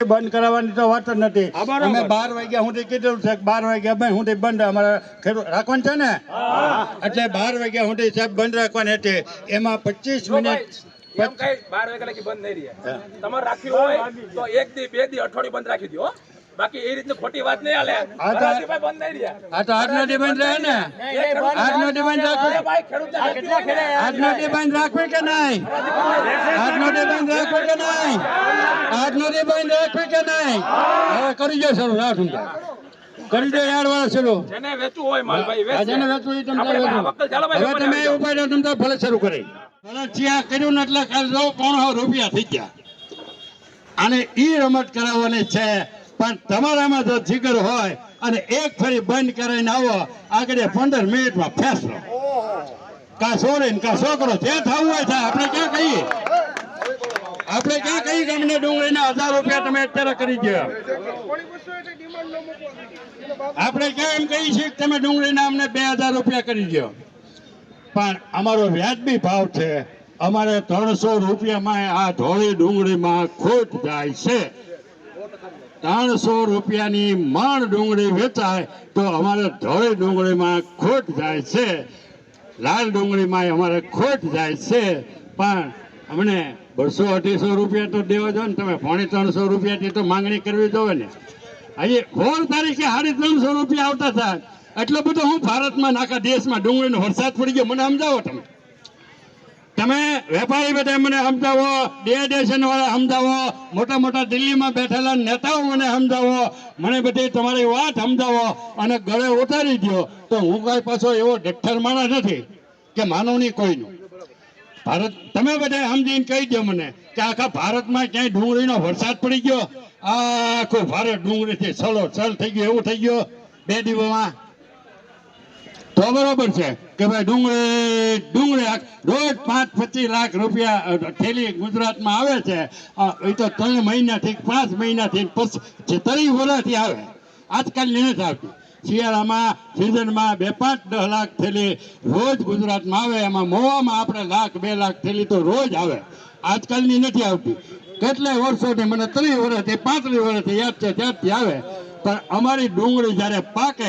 બંધ કરાવવાની તો વાત જ નથી. અમે બાર વાગ્યા સુધી કીધું છે બાર વાગ્યા અમે સુધી બંધ અમારે ખેડૂત રાખવાનું છે ને? એટલે બાર વાગ્યા સુધી સાહેબ બંધ રાખવાની હતી એમાં પચીસ મિનિટ બાર વાગ્યા લગી બંધ નહીં રહે. તમારે રાખ્યું હોય તો એક દી બે દી અઠવાડિયું બંધ રાખી દો. બાકી એ રીતની ખોટી વાત નહીં હાલે. હા, બંધ નહીં રહ્યા. આ તો આજનો દી રહે ને? આજનો દી બંધ રાખવું અરે ભાઈ ખેડૂતને વેચી હોય ને. આજનો દી બંધ કે નહીં? આજનો દી બંધ કે નહીં? આજનો દી બંધ કે નહીં? હવે કરી રાહ કરી દે યાર વાળા શરૂ જેને વેચવું હોય માલ ભાઈ વેચે. આજે વેચવું એ તમે આપણે વેચો. હવે તમે આવી ઉપાય તમે ભલે શરૂ કરી. ભલે ચિયા કર્યું ને એટલે કાલ જો પોણો રૂપિયા થઈ ગયા. અને ઈ રમત કરાવવાની છે પણ તમારામાં જો જીગર હોય અને એક ફરી બંધ કરીને આવો, આગળ પંદર મિનિટમાં ફેસલો. કા ને કા છોકરો જે થવું હોય થાય. આપણે ક્યાં કહીએ? આપણે ક્યાં કહીએ કે અમને ડુંગળીના હજાર રૂપિયા તમે અત્યારે કરી દો આપણે ક્યાં એમ કહીએ છીએ કે તમે ડુંગળીના અમને બે હજાર રૂપિયા કરી દો પણ અમારો વ્યાજબી ભાવ છે. અમારે ત્રણસો રૂપિયામાં આ ધોળી ડુંગળીમાં ખોટ જાય છે. ત્રણસો રૂપિયાની માણ ડુંગળી વેચાય તો અમારે ધોળી ડુંગળીમાં ખોટ જાય છે. લાલ ડુંગળીમાં અમારે ખોટ જાય છે. પણ અમને બસો અઢીસો રૂપિયા તો દેવા જો ને તમે. પોણી ત્રણસો રૂપિયાથી તો માંગણી કરવી જોવે ને. અહીં સોળ તારીખે સાડી ત્રણસો રૂપિયા આવતા હતા. એટલો બધો હું ભારતમાં નાખા દેશમાં ડુંગળીનો વરસાદ પડી ગયો. મને સમજાવો તમે. તમે વેપારી બધા મને સમજાવો ડેડિએશન વાળા સમજાવો મોટા મોટા દિલ્હીમાં બેઠેલા નેતાઓ મને સમજાવો, મને બધી તમારી વાત સમજાવો અને ગળે ઉતારી દો તો હું કઈ પાછો એવો ડઠ્ઠર માણસ નથી કે માનવ નહીં કોઈનું. ભારત, તમે બધા સમજીને કહી દો મને કે આખા ભારતમાં ક્યાંય ડુંગળીનો વરસાદ પડી ગયો? આખું ભારત ડુંગળીથી સલો સલ થઈ ગયો, એવું થઈ ગયો? બે દિવસમાં તો બરોબર છે કે ભાઈ ડુંગળી ડુંગળી રોજ પાંચ, પચીસ લાખ રૂપિયા થેલી ગુજરાતમાં આવે છે. એ તો ત્રણ મહિનાથી, પાંચ મહિનાથી પછી ત્રણ વર્ષથી આવે. આજકાલની નથી આવતી. શિયાળામાં, સિઝનમાં બે પાંચ દસ લાખ થેલી રોજ ગુજરાતમાં આવે. એમાં મોવામાં આપણે લાખ, બે લાખ થેલી તો રોજ આવે. આજકાલની નથી આવતી. કેટલાય વર્ષોથી, મને ત્રીસ વર્ષથી, પાંત્રીસ વર્ષથી યાદ છે ત્યારથી આવે. પણ અમારી ડુંગળી જ્યારે પાકે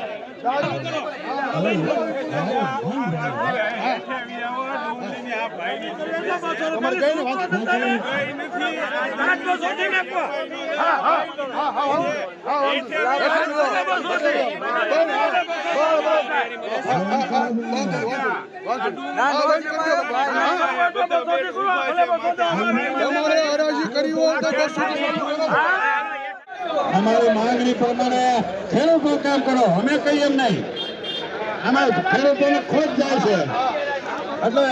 તમારે હરાજી કરી હોય તો અમારી માંગણી પ્રમાણે ખેડૂતો કામ કરો. અમે કહીએ નહીં. આમાં ખેડૂતોને ખોટ જાય છે. એટલે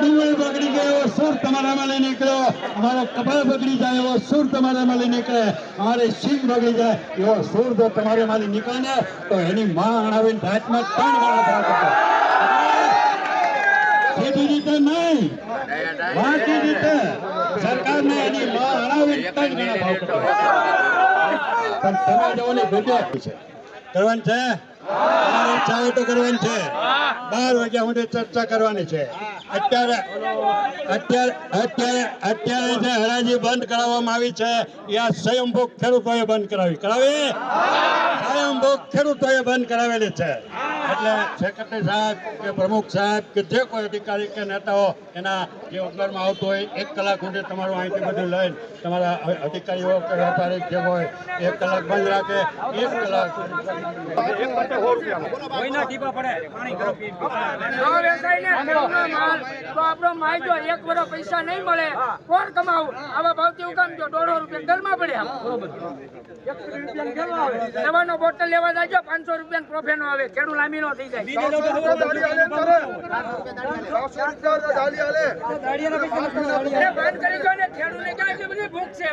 ડુંગળી બગડી ગઈ. સુર તમારામાં લઈ નીકળ્યો. અમારો કપાળ બગડી જાય સુર તમારામાં લઈ નીકળે. અમારે સિંગ બગડી જાય, એવો સુર જો તમારે મારી નીકળે તો એની માં અણાવીને સીધી રીતે નહીં, વાંચી રીતે સરકારને એની માં પણ તમે જવાની ભેગા છે. કરવાની છે? બાર વાગ્યા સુધી ચર્ચા કરવાની છે. અત્યારે અત્યારે અત્યારે જે હરાજી બંધ કરાવવામાં આવી છે, એ આ સ્વયંભૂ ખેડૂતોએ બંધ કરાવી. કરાવી? સ્વયંભૂ ખેડૂતોએ બંધ કરાવેલી છે. એટલે સેક્રેટરી સાહેબ કે પ્રમુખ સાહેબ કે જે કોઈ અધિકારી કે નેતાઓ એના જે ઉગરમાં આવતો હોય એક કલાક સુધી તમારું અહીંથી બધું લઈને તમારા અધિકારીઓ કે વેપારી જે હોય એક કલાક બંધ રાખે એક કલાક એક વર્ષ પૈસા નહીં મળે કોણ કમાવું? આવા ભાવથી કામ જો રૂપિયા ઘરમાં પડે આમ. બોટલ લેવા જાજો પાંચસો રૂપિયા પ્રોફેનો આવે. ખેડૂત મહિનો થઈ જાય. બંધ કરી દો ને ક્યાં બધી ભૂખ છે.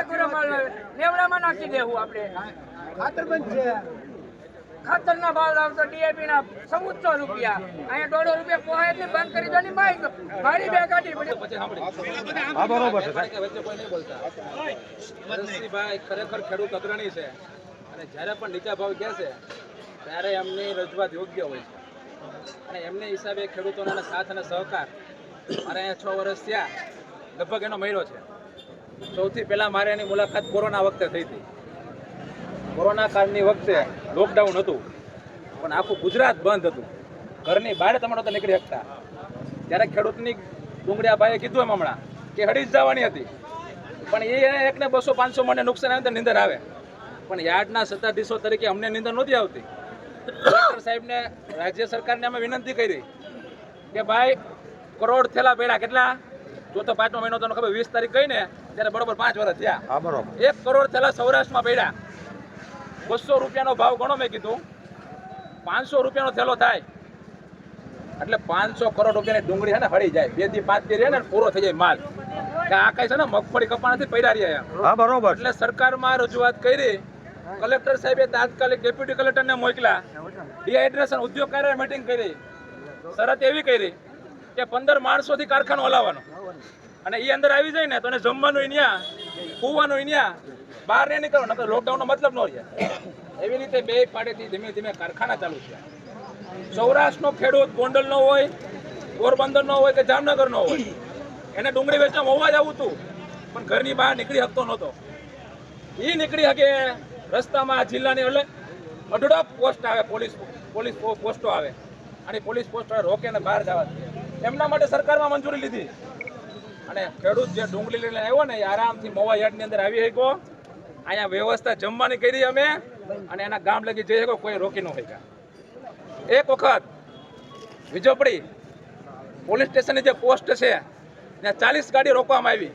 એક લેવડામાં નાખી દેવું આપણે. ખાતર બંધ છે. ખાતરના ભાવ લાવતો ડીએપી ના ચૌદસો રૂપિયા. અહીંયા દોઢો રૂપિયા પોહાય એટલે બંધ કરી દો ને માય દો. મારી બે ગાડી પડી. પછી હા બરોબર છે વચ્ચે કોઈ નહીં બોલતા. ભરતસિંહભાઈ ખરેખર ખેડૂત અગ્રણી છે. અને જ્યારે પણ નીચા ભાવ કહે છે ત્યારે એમની રજૂઆત યોગ્ય હોય છે. અને એમને હિસાબે ખેડૂતોના સાથ અને સહકાર મારે અહીંયા છ વર્ષ થયા, લગભગ એનો મહિનો છે. સૌથી પહેલાં મારે એની મુલાકાત કોરોના વખતે થઈ હતી. કોરોના કાળની વખતે લોકડાઉન હતું. પણ આખું ગુજરાત બંધ હતું. ઘરની બહાર તમે નહોતા નીકળી શકતા. ત્યારે ખેડૂતની ડુંગળીયા ભાઈએ કીધું એમ હમણાં કે હડી જ જવાની હતી. પણ એ એકને બસો પાંચસો મને નુકસાન આવે તો નિંદર આવે. પણ યાર્ડના સત્તાધીશો તરીકે અમને નિંદર નહોતી આવતી. કલેક્ટર સાહેબને રાજ્ય સરકારને અમે વિનંતી કરી કે ભાઈ કરોડ થેલા પેડા કેટલા? ચોથો પાંચમો મહિનો તો ખબર વીસ તારીખ ગઈ ને ત્યારે બરોબર પાંચ વર્ષ થયા. એક કરોડ થેલા સૌરાષ્ટ્રમાં પેડા બસો રૂપિયાનો ભાવ ગણો મેં કીધું. પાંચસો રૂપિયાનો થેલો થાય. એટલે પાંચસો કરોડ રૂપિયાની ડુંગળી છે ને હળી જાય. બેથી પાંચ રહે ને પૂરો થઈ જાય માલ. કે આ કઈ છે ને મગફળી કપા નથી પડ્યા રહ્યા. હા બરોબર. એટલે સરકારમાં રજૂઆત કરી કલેક્ટર સાહેબે તાત્કાલિક ડેપ્યુટી કલેક્ટરને મોકલા ડિહાઇડ્રેશન ઉદ્યોગકારોએ મિટિંગ કરી. શરત એવી કરી કે પંદર માણસોથી કારખાનું હલાવવાનો. અને એ અંદર આવી જાય ને તો જમવાનું અહીંયા કૂવાનું અહીંયા બહાર નહીં નીકળો લોકડાઉનનો મતલબ ન રહે. એવી રીતે બે પાડેથી ધીમે ધીમે કારખાના ચાલુ છે સૌરાષ્ટ્રનો ખેડૂત ગોંડલનો હોય પોરબંદરનો હોય કે જામનગરનો હોય. એને ડુંગળી વેચવા હોવા જ આવું હતું પણ ઘરની બહાર નીકળી શકતો નહોતો. એ નીકળી શકે રસ્તામાં આ જિલ્લાની એટલે અઢળક પોસ્ટ આવે, પોલીસ પોલીસ પોસ્ટો આવે. અને પોલીસ પોસ્ટ રોકે ને બહાર જવા એમના માટે સરકારમાં મંજૂરી લીધી. અને ખેડૂત જે ડુંગળી લઈને આવ્યો ને એ આરામથી મોવા યાર્ડની અંદર આવી શક્યો. અહીંયા વ્યવસ્થા જમવાની કરી અમે. અને એના ગામ લગી જઈ શકો કોઈ રોકી ન શક્યા. એક વખત વિજોપડી પોલીસ સ્ટેશનની જે પોસ્ટ છે, ત્યાં ચાલીસ ગાડી રોકવામાં આવી.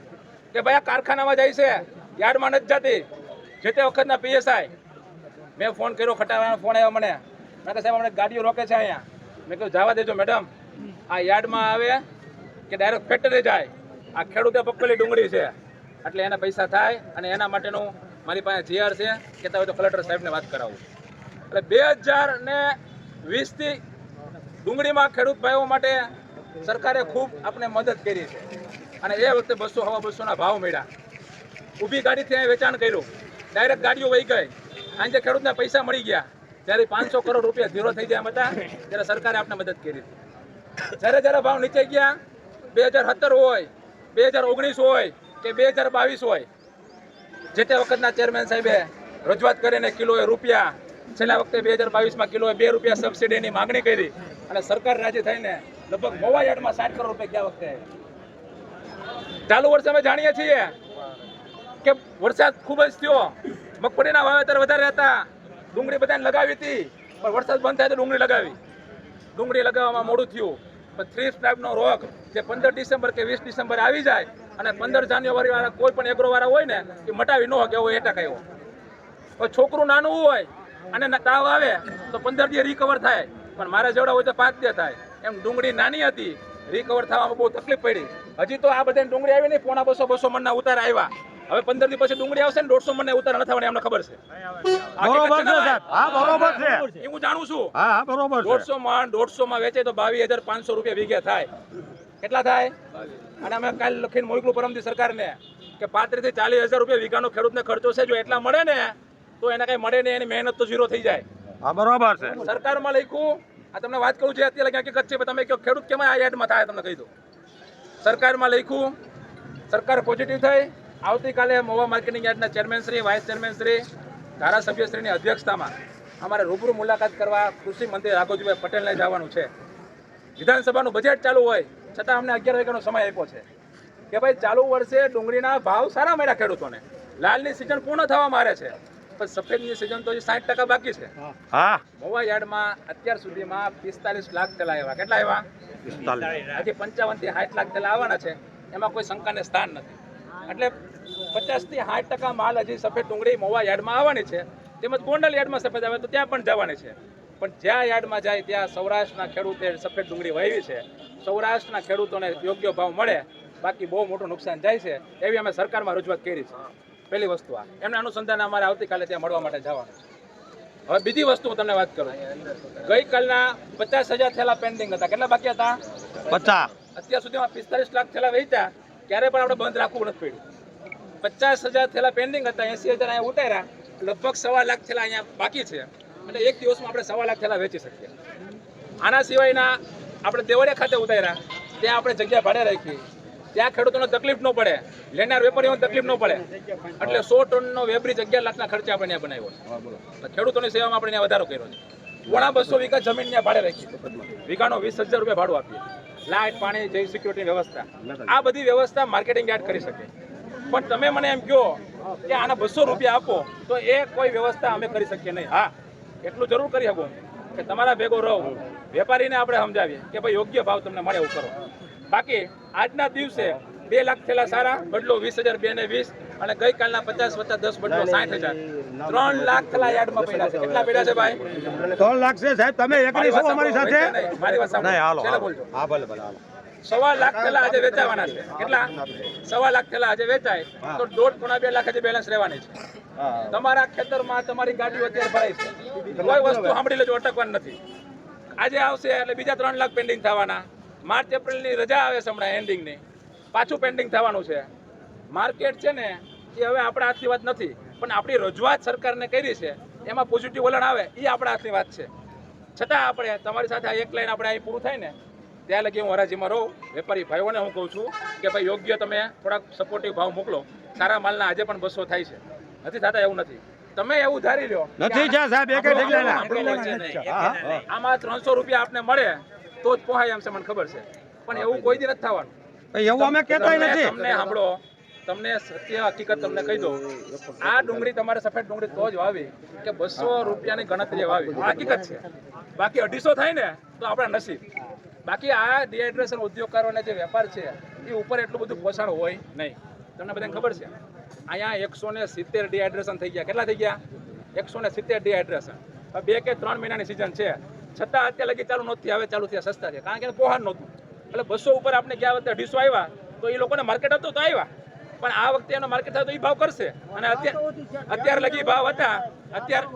કે ભાઈ, આ કારખાનામાં જાય છે. યાર્ડમાં નથી જતી. જે તે વખતના પીએસઆઈ મેં ફોન કર્યો ખટાવાનો ફોન આવ્યો મને. મેં કહે સાહેબ, અમને ગાડીઓ રોકે છે અહીંયા. મેં કહ્યું જવા દેજો મેડમ આ યાર્ડમાં આવે કે ડાયરેક્ટ ફેક્ટરી જાય, આ ખેડૂતે પકડેલી ડુંગળી છે. એટલે એના પૈસા થાય અને એના માટેનું મારી પાસે જીઆર છે, કહેતા હોય તો કલેક્ટર સાહેબને વાત કરાવું. એટલે બે હજાર ને વીસથી ડુંગળીમાં ખેડૂત ભાઈઓ માટે સરકારે ખૂબ આપણે મદદ કરી છે. અને એ વખતે બસો, હવા બસોના ભાવ મળ્યા. ઊભી ગાડીથી અહીં વેચાણ કર્યું. ડાયરેક્ટ ગાડીઓ વહી ગઈ. આજે ખેડૂતને પૈસા મળી ગયા ત્યારે પાંચસો કરોડ રૂપિયા ઝીરો થઈ ગયા હતા, ત્યારે સરકારે આપણે મદદ કરી. હતી જ્યારે જ્યારે ભાવ નીચે ગયા, બે હજાર સત્તર હોય, બે હજાર ઓગણીસ હોય કે બે હજાર બાવીસ હોય, જે તે વખતના ચેરમેન સાહેબે રજૂઆત કરીને કિલોએ રૂપિયા, છેલ્લા વખતે બે હજાર બાવીસમાં કિલોએ બે રૂપિયા સબસિડીની માગણી કરી અને સરકાર રાજી થઈને લગભગ મોવા યાર્ડમાં સાઠ કરોડ રૂપિયા ગયા વખતે. ચાલુ વર્ષે અમે જાણીએ છીએ કે વરસાદ ખૂબ જ થયો. મગફળીના વાવેતર વધારે હતા. ડુંગળી બધાને લગાવી હતી. પણ વરસાદ બંધ થાય તો ડુંગળી લગાવી. ડુંગળી લગાવવામાં મોડું થયું. પણ થ્રી સ્ટ્રાઇપનો રોગ જે પંદર ડિસેમ્બર કે વીસ ડિસેમ્બર આવી જાય અને પંદર જાન્યુઆરી વાળા કોઈ પણ એગ્રોવાળા હોય ને, એ મટાવી ન શકે એવો એટક આવ્યો. પણ છોકરું નાનું હોય અને તાવ આવે તો પંદર દિવસ રિકવર થાય. પણ મારા જેવડા હોય તો પાંચ દિવસ થાય. એમ ડુંગળી નાની હતી રિકવર થવામાં બહુ તકલીફ પડી. હજી તો આ બધાની ડુંગળી આવી નહીં, પોણા બસો બસો મણના ઉતાર આવ્યા. હવે પંદર દિવસ પછી ડુંગળી આવશે ને દોઢસો મને ઉતાર ન થવાની અમને ખબર છે. બરોબર છે હા બરોબર છે. એ હું જાણું છું. હા બરોબર દોઢસો માં દોઢસો માં વેચે તો બાવીસ હજાર પાંચસો રૂપિયા વીઘે થાય. કેટલા થાય? અને અમે કાલ લખીને મોકલું પરમથી સરકારને કે પાંત્રીસથી ચાલીસ હજાર રૂપિયા વીઘાનો ખેડૂતને ખર્ચો છે જો એટલા મળે ને તો એને કઈ મળે નહીં એની મહેનત તો ઝીરો થઈ જાય. હા બરોબર છે. સરકારમાં લખ્યું આ તમને વાત કરું છે અત્યારે લગી હકીકત છે તમે કયો ખેડૂત કેમ આ યાર્ડમાં થાય તમને કહી દઉં. સરકારમાં લખ્યું સરકાર પોઝિટિવ થઈ આવતીકાલે મોવા માર્કેટિંગ યાર્ડના ચેરમેનશ્રી વાઇસ ચેરમેનશ્રી ધારાસભ્યશ્રીની અધ્યક્ષતામાં અમારે રૂબરૂ મુલાકાત કરવા કૃષિ મંત્રી રાઘોજીભાઈ પટેલને જવાનું છે. વિધાનસભાનું બજેટ ચાલુ હોય છતાં અમને અગિયાર વાગ્યાનો સમય આપ્યો છે. કે ભાઈ ચાલુ વર્ષે ડુંગળીના ભાવ સારા મળ્યા ખેડૂતોને. લાલની સિઝન પૂર્ણ થવા મારે છે. પણ સફેદની સિઝન તો સાઠ ટકા બાકી છે. હા. મોવા યાર્ડમાં અત્યાર સુધીમાં પિસ્તાલીસ લાખ તેલા આવ્યા. કેટલા આવ્યા? હજી પંચાવનથી સાઠ લાખ તેલા આવવાના છે. એમાં કોઈ શંકાને સ્થાન નથી. એટલે પચાસથી સાઠ ટકા માલ હજી સફેદ ડુંગળી મોવા યાર્ડમાં આવવાની છે. તેમજ ગોંડલ યાર્ડમાં સફેદ આવે તો ત્યાં પણ જવાની છે. પણ જ્યાં યાર્ડમાં જાય ત્યાં સૌરાષ્ટ્રના ખેડૂતે સફેદ ડુંગળી વહેવી છે. સૌરાષ્ટ્રના ખેડૂતોને યોગ્ય ભાવ મળે. બાકી બહુ મોટું નુકસાન જાય છે. એવી અમે સરકારમાં રજૂઆત કરી છે. પહેલી વસ્તુ આ. એમને અનુસંધાને અમારે આવતીકાલે ત્યાં મળવા માટે જવાનું હવે બીજી વસ્તુ હું તમને વાત કરું. ગઈકાલના પચાસ હજાર થયેલા પેન્ડિંગ હતા. કેટલા બાકી હતા? પચાસ. અત્યાર સુધીમાં પિસ્તાલીસ લાખ થયેલા વેચ્યા. ત્યારે પણ આપણે બંધ રાખવું નથી પડ્યું. પચાસ હજાર થેલા પેન્ડિંગ હતા, એસી હજાર અહીંયા ઉતાર્યા, લગભગ સવા લાખ થેલા અહીંયા બાકી છે. એટલે એક દિવસમાં આપણે સવા લાખ થેલા વેચી શકીએ. આના સિવાયના આપણે દેવળિયા ખાતે ઉતાર્યા, ત્યાં આપણે જગ્યા ભાડે રાખી. ત્યાં ખેડૂતોને તકલીફ ન પડે, લેનાર વેપારીઓને તકલીફ ન પડે. એટલે સો ટનનો વેપરી અગિયાર લાખના ખર્ચે આપણે ત્યાં બનાવ્યો. છે ખેડૂતોની સેવામાં આપણે ત્યાં વધારો કર્યો છે. પોણા બસો વીઘા જમીન ત્યાં ભાડે રાખી. વીઘાનો વીસ હજાર રૂપિયા ભાડું આપીએ. લાઇટ, પાણી જઈ સિક્યુરિટી વ્યવસ્થા. આ બધી વ્યવસ્થા માર્કેટિંગ યાર્ડ કરી શકે. પણ તમે મને એમ કહો કે આના બસો રૂપિયા આપો, તો એ કોઈ વ્યવસ્થા અમે કરી શકીએ નહીં. હા, એટલું જરૂર કરી શકું કે તમારા ભેગો રહો. વેપારીને આપણે સમજાવીએ કે ભાઈ યોગ્ય ભાવ તમને મળે એવું કરો. બાકી આજના દિવસે બે લાખ થયેલા સારા, બદલો વીસ હજાર બે ને વીસ અને ગઈકાલના પચાસ વત્તા દસ બદલો સાઠ હજાર. ત્રણ લાખ થયેલા યાર્ડમાં પડ્યા છે. કેટલા પડ્યા છે ભાઈ? ત્રણ લાખ છે સાહેબ તમે એકલી છો અમારી સાથે? મારી વાત સાંભળો. હાલો બોલજો. હા ભલે ભલે હાલો. સવા લાખ થેલા આજે વેચાવાના છે. કેટલા? સવા લાખ થેલા આજે વેચાય. તો દોઢ પોણા બે લાખ આજે બેલેન્સ રહેવાની છે. તમારા ખેતરમાં તમારી ગાડીઓ અત્યારે ભરાય છે. કોઈ વસ્તુ સાંભળી લેજો અટકવાનું નથી. આજે આવશે એટલે બીજા ત્રણ લાખ પેન્ડિંગ થવાના. માર્ચ એપ્રિલની રજા આવે છે હમણાં એન્ડિંગની પાછું પેન્ડિંગ થવાનું છે. માર્કેટ છે ને એ હવે આપણા હાથની વાત નથી પણ આપણી રજૂઆત સરકારને કરી છે એમાં પોઝિટિવ વલણ આવે એ આપણા હાથની વાત છે. છતાં આપણે તમારી સાથે આ એક લાઈન આપણે અહીં પૂરું થાય ને ત્યાં લગી હું હરાજીમાં રહું વેપારી ભાઈઓને હું કહું છું કે ભાઈ યોગ્ય તમે થોડાક સપોર્ટિવ ભાવ મોકલો સારા માલના આજે પણ બસો થાય છે. નથી થતા એવું નથી. તમે એવું ધારી લ્યો નથી સાહેબ એકે. આમાં ત્રણસો રૂપિયા આપને મળે તો જ પોહાય એમ છે મને ખબર છે. પણ એવું કોઈ દી નથી થવાનું. એવું અમે કહેતાય નથી. તમને સાંભળો તમને સત્ય હકીકત તમને કહી દઉં. આ ડુંગળી તમારે સફેદ ડુંગળી તો જ વાવી કે બસો રૂપિયાની ગણતરી વાવી. હકીકત છે. બાકી અઢીસો થાય ને તો આપણા નસીબ. બાકી આ ડિહાઇડ્રેશન ઉદ્યોગકારોને જે વેપાર છે, એ ઉપર એટલું બધું પોષણ હોય નહીં. તમને બધાને ખબર છે. અહીંયા એકસો ને સિત્તેર ડિહાઇડ્રેશન થઈ ગયા. કેટલા થઈ ગયા? એકસો ને સિત્તેર ડિહાઇડ્રેશન. બે કે ત્રણ મહિનાની સિઝન છે. છતાં અત્યારે લગી ચાલુ નહોતી, હવે ચાલુ થયા સસ્તા છે. કારણ કે પોહાણ નહોતું. એટલે બસો ઉપર આપણે ગયા વખતે અઢીસો આવ્યા તો એ લોકોને માર્કેટ હતું તો આવ્યા પણ આ વખતે એનો માર્કેટ થાય તો એ ભાવ કરશે. અને અત્યારે લગી ભાવ હતા. અત્યારે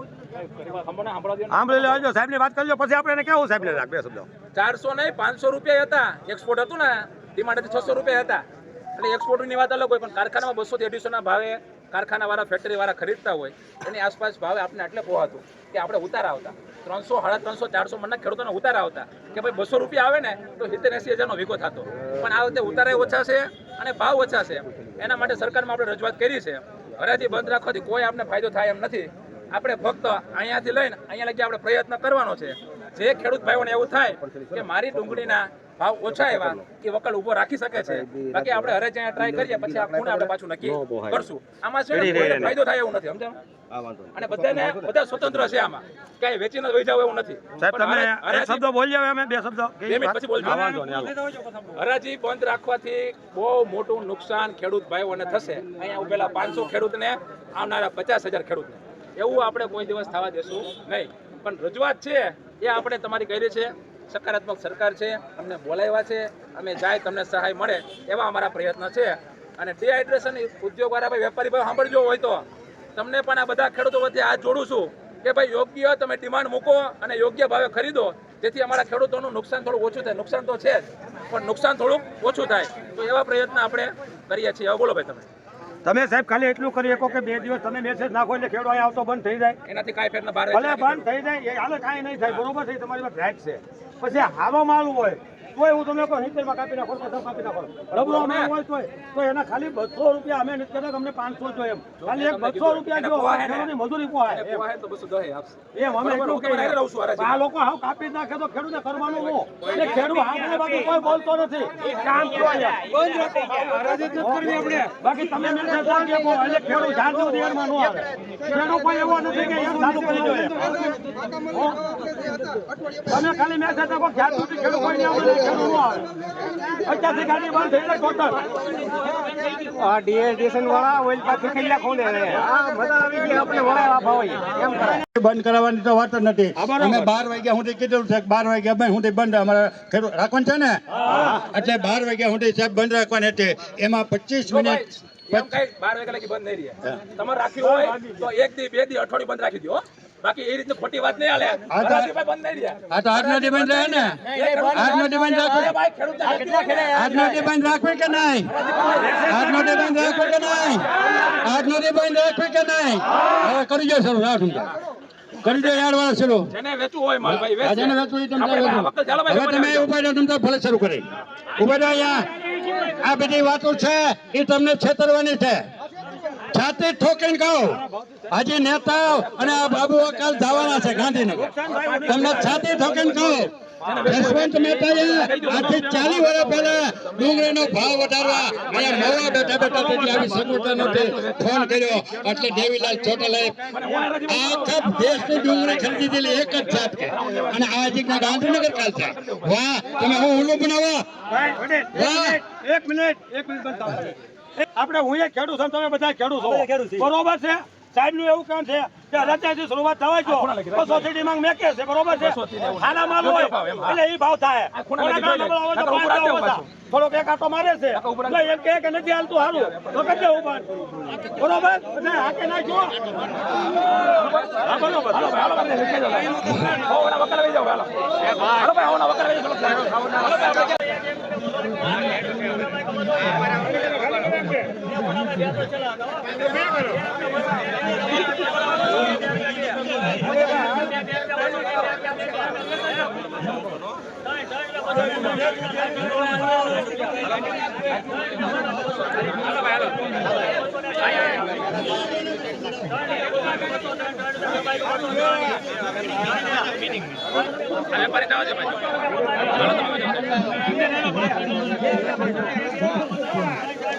સાહેબની વાત કરી પછી આપણે એને કેવું સાહેબ ને રાખ બે શબ્દો. ચારસો નહીં પાંચસો રૂપિયા હતા. એક્સપોર્ટ હતું ને હતી છસો રૂપિયા હતા. એટલે એક્સપોર્ટની વાત અલગ હોય પણ કારખાનામાં બસો થી અઢીસો ના ભાવે કારખાના વાળા ફેક્ટરી વાળા ખરીદતા હોય. એની આસપાસ ભાવે આપણે એટલે પોહાતું કે આપણે ઉતારા આવતા. ત્રણસો સાડા ત્રણસો ચારસો મણના ખેડૂતોને ઉતારા આવતા કે ભાઈ બસો રૂપિયા આવે ને તો સિત્તેર એસી હજારનો વિગો થતો. પણ આ વખતે ઉતારા ઓછા છે અને ભાવ ઓછા છે. એના માટે સરકારમાં આપણે રજૂઆત કરી છે. હરાજી બંધ રાખવાથી કોઈ આપણે ફાયદો થાય એમ નથી. આપણે ફક્ત અહીંયાથી લઈને અહીંયા લગી આપણે પ્રયત્ન કરવાનો છે. જે ખેડૂત ભાઈઓને એવું થાય કે મારી ડુંગળીના ભાવ ઓછા એવા એ વકલ ઊભો રાખી શકે છે. બાકી આપણે હરે જ્યાં ટ્રાય કરીએ પછી આ ખૂણે આપણે પાછું નક્કી કરશું. આમાં છે ફાયદો થાય એવું નથી સમજાવ અને બધાને બધા સ્વતંત્ર છે આમાં. કઈ વેચીને વહી જાવ એવું નથી. સાહેબ તમે એક શબ્દ બોલી જાવ અમે બે શબ્દ પછી બોલજો. હરાજી બંધ રાખવાથી બહુ મોટું નુકસાન ખેડૂત ભાઈઓને થશે. અહીંયા ઉભેલા પાંચસો ખેડૂતને આવનારા પચાસ હજાર ખેડૂતને. એવું આપણે કોઈ દિવસ થવા દેશું નહીં. પણ રજૂઆત છે એ આપણે તમારી કરી છે. સકારાત્મક સરકાર છે અમને બોલાવ્યા છે અમે જાય તમને સહાય મળે એવા અમારા પ્રયત્ન છે. અને ડિહાઇડ્રેશન ઉદ્યોગ વાળા ભાઈ વેપારી ભાઈ સાંભળજો હોય તો. તમને પણ આ બધા ખેડૂતો વચ્ચે હાથ જોડું છું કે ભાઈ યોગ્ય તમે ડિમાન્ડ મૂકો અને યોગ્ય ભાવે ખરીદો. જેથી અમારા ખેડૂતોનું નુકસાન થોડું ઓછું થાય. નુકસાન તો છે જ પણ નુકસાન થોડુંક ઓછું થાય. તો એવા પ્રયત્ન આપણે કરીએ છીએ. બોલો ભાઈ તમે. તમે સાહેબ ખાલી એટલું કરી શકો કે બે દિવસ તમે મેસેજ નાખો એટલે ખેડો આવતો બંધ થઈ જાય. એનાથી કાંઈ ફેર ભલે બંધ થઈ જાય. એ હાલ કાંઈ નહીં થાય. બરોબર છે તમારી વાત રાઈટ છે. પછી હારો માલ હોય તોય હું તમને કહું સિત્તેર કાપી નાખો પચાસ કાપી નાખો. રબરો માલ હોય તોય તો એના ખાલી બસો રૂપિયા અમે નથી અમને પાંચસો જો એમ. ખાલી એક બસો રૂપિયા જો ખેડૂતની મજૂરી પોહાય. એમ. તો બસો દહે આપશે. એમ અમે એટલું કહી આ લોકો હાવ કાપી નાખે તો ખેડૂતે કરવાનું હું એટલે ખેડૂત હાથને બાકી કોઈ બોલતો નથી. કામ. બાકી તમે એટલે ખેડૂત જાણતો એમાં ન આવે. ખેડૂત કોઈ એવો નથી કે એમ ચાલુ કરી. હો? તમે ખાલી મેસેજ કોઈ ખ્યાલ સુધી ખેડૂત કોઈ નહીં આવે ખેડૂત ન આવે અત્યારથી ગાડી બંધ થઈ જાય ટોટલ આ ડીએડીએસન વાળા ઓઇલ પાછી કેટલા ખોલે છે આ મજા આવી ગઈ આપણે વળાવા ભાવે એમ કરાય બંધ કરાવવાની તો વાત જ નથી. અમે બાર વાગ્યા સુધી કીધેલું છે બાર વાગ્યા અમે સુધી બંધ. અમારે ખેડૂત રાખવાનું છે ને? એટલે બાર વાગ્યા સુધી સાહેબ બંધ રાખવાની હતી એમાં પચીસ મિનિટ એમ કઈ બાર વાગ્યા લગી બંધ નહીં રહે. તમારે રાખ્યું હોય તો એક દી બે દી અઠવાડિયું બંધ રાખી દો હો. બાકી એ રીતની ખોટી વાત નહીં હાલે. તો- બંધ નહીં રહે આ તો આજનો દી રહે ને? આજનો દી બંધ અરે રાખવી ભાઈ ખેડૂતને કેટલા ખેડે આજનો દી બંધ કે નહીં? આજનો દી બંધ રાખવી કે નહીં? આજનો દી બંધ કે નહીં? હવે કરી દે સર રાખું કરી દે યાર વાળા શરૂ જેને વેચવું હોય માલ ભાઈ વેચે. જેને વેચવું હોય તમે હવે તમે ઊભા રહો તમે તો ભલે શરૂ કરી. ઊભા રહો આ બધી વાતો છે એ તમને છેતરવાની છે. છાતી ઠોકીને કહો આજે નેતાઓ અને આ બાબુ કાલ જવાના છે ગાંધીનગર. તમને છાતી ઠોકીને કહો જસવંત મહેતાએ આથી ચાલી વર્ષ પહેલા ડુંગળીનો ભાવ વધારવા અને મોવા બેઠા બેઠા તેટલી આવી સગવડતા નથી ફોન કર્યો. એટલે દેવીલાલ ચોટાલાએ આખા દેશની ડુંગળી ખરીદી દીધી એક જ જાત કે અને આ જીગના ગાંધીનગર કાલ છે વાહ તમે હું હુલ્લું બનાવો? વાહ એક મિનિટ, એક મિનિટ. આપણે હું એ ખેડૂત છું તમે બધા ખેડૂત છો. બરોબર છે? સાહેબનું એવું કામ છે કે રજાથી શરૂઆત થવા જો. સોસાયટી માં મેકે છે બરોબર છે? ખાના માલ હોય એટલે એ ભાવ થાય. થોડોક એક આટો મારે છે. એમ કહે કે નથી હાલતું હારું તો કરજે ઉપર બરોબર? એટલે હાકે નાખજો. બરોબર. ભાઈ, હાલો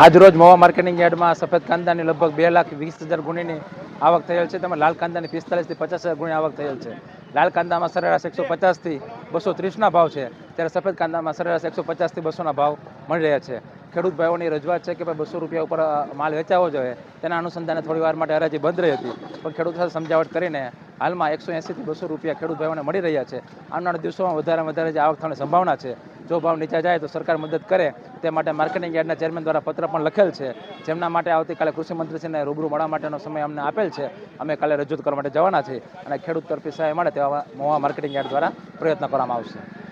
આજરોજ મવા માર્કેટિંગ યાર્ડમાં સફેદ કાંદાની લગભગ બે લાખ વીસ હજાર ગુણીની આવક થયેલ છે તેમાં લાલ કાંદાની પિસ્તાલીસથી પચાસ હજાર ગુણી આવક થયેલ છે. લાલ કાંદામાં સરેરાશ એકસો પચાસથી બસો ત્રીસના ભાવ છે, ત્યારે સફેદ કાંદામાં સરેરાશ એકસો પચાસથી બસોના ભાવ મળી રહ્યા છે. ખેડૂત ભાઈઓની રજૂઆત છે કે ભાઈ બસો રૂપિયા ઉપર માલ વેચાવો જોઈએ, તેના અનુસંધાને થોડી વાર માટે હરાજી બંધ રહી હતી, પણ ખેડૂત સાથે સમજાવટ કરીને હાલમાં એકસો એંસીથી બસો રૂપિયા ખેડૂત ભાઈઓને મળી રહ્યા છે. આવનારા દિવસોમાં વધારે વધારે જે આવક થવાની સંભાવના છે જો ભાવ નીચા જાય તો સરકાર મદદ કરે. તે માટે માર્કેટિંગ યાર્ડના ચેરમેન દ્વારા પત્ર પણ લખેલ છે. જેમના માટે આવતીકાલે કૃષિમંત્રીશ્રીને રૂબરૂ મળવા માટેનો સમય અમને આપેલ છે. અમે કાલે રજૂઆત કરવા માટે જવાના છીએ અને ખેડૂત તરફી સહાય મળે તેવા મોવા માર્કેટિંગ યાર્ડ દ્વારા પ્રયત્ન કરવામાં આવશે.